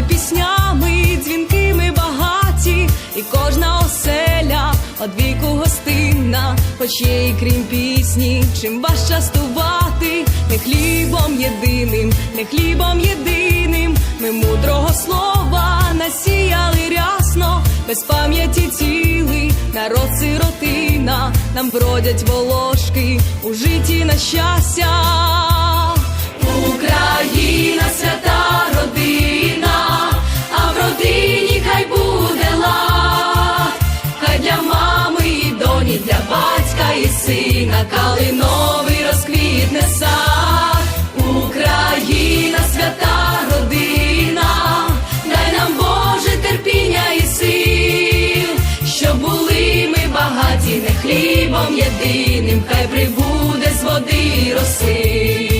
але піснями дзвінкими багаті, і кожна оселя одвіку гостинна, хоч є і крім пісні, чим вас частувати, не хлібом єдиним, не хлібом єдиним, ми мудрого слова насіяли рясно, без пам'яті цілий народ сиротина, нам бродять волошки у житті на щастя. Калиновий розквітне сад, Україна свята родина, дай нам Боже терпіння і сил, щоб були ми багаті, не хлібом єдиним, хай прибуде з води роси.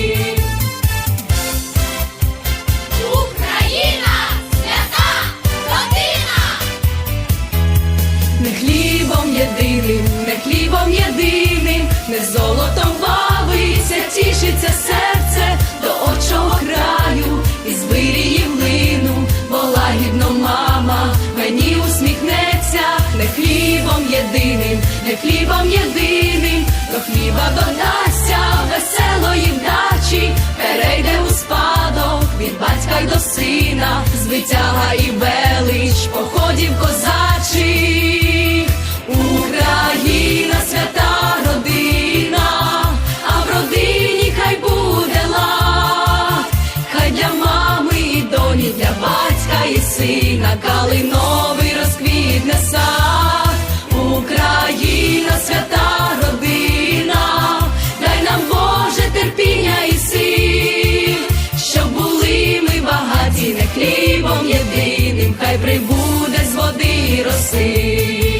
Хлібом єдиним, не хлібом єдиним, до хліба додасться веселої вдачі, перейде у спадок від батька й до сина, звитяга і велич походів козачих. Україна свята родина, а в родині хай буде лад, хай для мами і доні, для батька і сина, калиновий розквітне сад. Україна свята родина, дай нам Боже терпіння і сил, щоб були ми багаті, не хлібом єдиним, хай прибуде з води й роси.